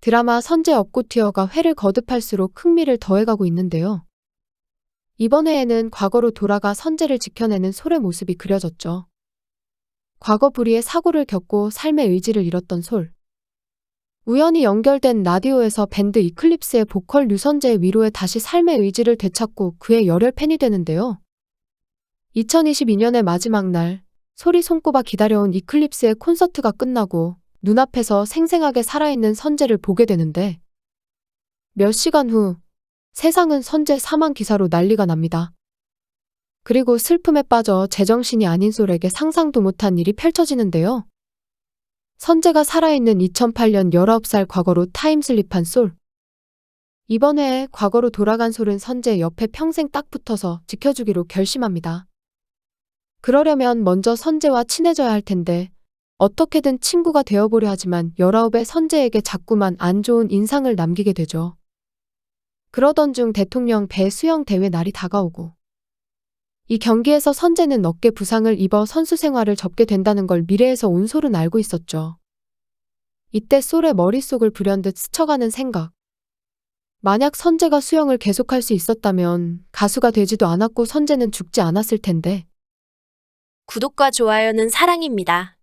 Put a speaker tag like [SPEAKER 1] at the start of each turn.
[SPEAKER 1] 드라마 선제 업고티어가 회를 거듭할수록 흥미를 더해가고 있는데요. 이번 회에는 과거로 돌아가 선제를 지켜내는 솔의 모습이 그려졌죠. 과거 불의의 사고를 겪고 삶의 의지를 잃었던 솔. 우연히 연결된 라디오에서 밴드 이클립스의 보컬 류선재의 위로에 다시 삶의 의지를 되찾고 그의 열혈 팬이 되는데요. 2022년의 마지막 날, 솔이 손꼽아 기다려온 이클립스의 콘서트가 끝나고 눈앞에서 생생하게 살아있는 선재를 보게 되는데 몇 시간 후 세상은 선재 사망 기사로 난리가 납니다. 그리고 슬픔에 빠져 제정신이 아닌 솔에게 상상도 못한 일이 펼쳐지는데요. 선재가 살아있는 2008년 19살 과거로 타임슬립한 솔. 이번 회에 과거로 돌아간 솔은 선재 옆에 평생 딱 붙어서 지켜주기로 결심합니다. 그러려면 먼저 선재와 친해져야 할 텐데 어떻게든 친구가 되어보려 하지만 19의 선재에게 자꾸만 안 좋은 인상을 남기게 되죠. 그러던 중 대통령 배 수영 대회 날이 다가오고 이 경기에서 선재는 어깨 부상을 입어 선수 생활을 접게 된다는 걸 미래에서 온 솔은 알고 있었죠. 이때 솔의 머릿속을 불현듯 스쳐가는 생각. 만약 선재가 수영을 계속할 수 있었다면 가수가 되지도 않았고 선재는 죽지 않았을 텐데
[SPEAKER 2] 구독과 좋아요는 사랑입니다.